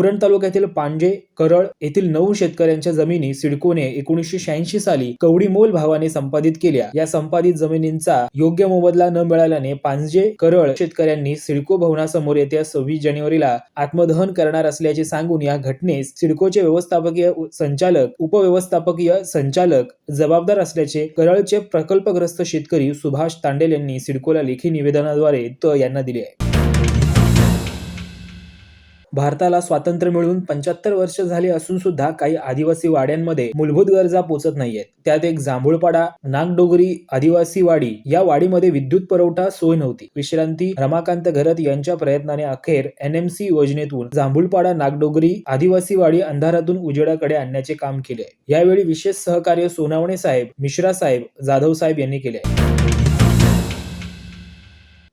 उरण तालुक्यातील पांजे करळ येथील नऊ शेतकऱ्यांच्या जमिनी सिडकोने एकोणीसशे शहाऐंशी साली कवडी मोल भावाने संपादित केल्या. या संपादित जमिनींचा योग्य मोबदला न मिळाल्याने पांजे करळ शेतकऱ्यांनी सिडको भवनासमोर येत्या सव्वीस जानेवारीला आत्मदहन करणार असल्याचे सांगून या घटनेस सिडकोचे व्यवस्थापकीय संचालक उपव्यवस्थापकीय संचालक जबाबदार असल्याचे करळचे प्रकल्पग्रस्त शेतकरी सुभाष तांडेल यांनी सिडकोला लेखी निवेदनाद्वारे त यांना दिले आहे. भारताला स्वातंत्र्य मिळून पंच्याहत्तर वर्ष झाले असून सुद्धा काही आदिवासी वाड्यांमध्ये मूलभूत गरजा पोचत नाहीयेत. त्यात एक जांभूळपाडा नागडोगरी आदिवासी वाडी या वाडीमध्ये विद्युत पुरवठा सोय नव्हती. विश्रांती रमाकांत घरत यांच्या प्रयत्नाने अखेर एनएमसी योजनेतून जांभूळपाडा नागडोगरी आदिवासी वाडी अंधारातून उजेडाकडे आणण्याचे काम केले. यावेळी विशेष सहकार्य सोनावणे साहेब मिश्रा साहेब जाधव साहेब यांनी केले. आहे.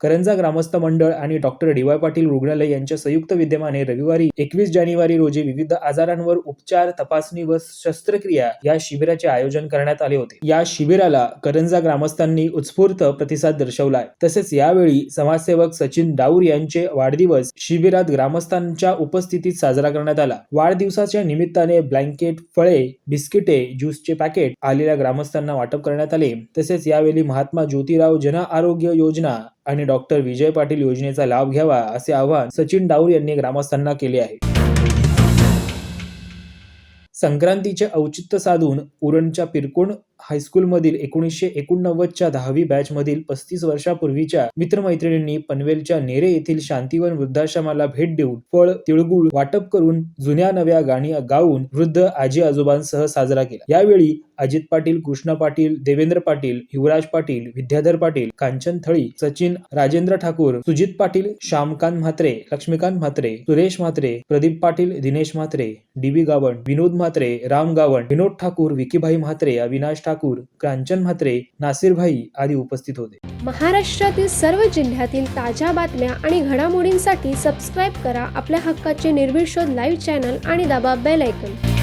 करंजा ग्रामस्थ मंडळ आणि डॉक्टर डी वाय पाटील रुग्णालय यांच्या संयुक्त विद्यमाने रविवारी एकवीस जानेवारी रोजी विविध आजारांवर उपचार तपासणी व शस्त्रक्रिया या शिबिराचे आयोजन करण्यात आले होते. या शिबिराला करंजा ग्रामस्थांनी उत्स्फूर्त प्रतिसाद दर्शवलाय. तसेच यावेळी समाजसेवक सचिन डाऊर यांचे वाढदिवस शिबिरात ग्रामस्थांच्या उपस्थितीत साजरा करण्यात आला. वाढदिवसाच्या निमित्ताने ब्लँकेट फळे बिस्किटे ज्यूसचे पॅकेट आलेल्या ग्रामस्थांना वाटप करण्यात आले. तसेच यावेळी महात्मा ज्योतिराव जन आरोग्य योजना आणि डॉक्टर विजय पाटील योजनेचा लाभ घ्यावा असे आवाहन सचिन डाऊर यांनी ग्रामस्थांना केले आहे. संक्रांतीचे औचित्य साधून उरणच्या पिरकोण हायस्कूलमधील एकोणीसशे एकोणनव्वदच्या दहावी बॅचमधील पस्तीस वर्षापूर्वीच्या मित्रमैत्रिणींनी पनवेलच्या नेरे येथील शांतीवन वृद्धाश्रमाला भेट देऊन फळ तिळगुळ वाटप करून जुन्या नव्या गाणी गाऊन वृद्ध आजी आजोबांसह साजरा केला. यावेळी अजित पाटील कृष्णा पाटील देवेंद्र पाटील युवराज पाटील विद्याधर पाटील कांचन थळी सचिन राजेंद्र ठाकूर सुजित पाटील श्यामकांत म्हात्रे लक्ष्मीकांत म्हात्रे सुरेश म्हात्रे प्रदीप पाटील दिनेश म्हात्रे डी बी गावण विनोद म्हात्रे राम गावण विनोद ठाकूर विकीभाई म्हात्रे अविनाश ठाकूर कांचन म्हात्रे नासिरभाई आदी उपस्थित होते. महाराष्ट्रातील सर्व जिल्ह्यातील ताज्या बातम्या आणि घडामोडींसाठी सबस्क्राईब करा आपल्या हक्काचे निर्भीड लाईव्ह चॅनल आणि दाबा बेल ऐकन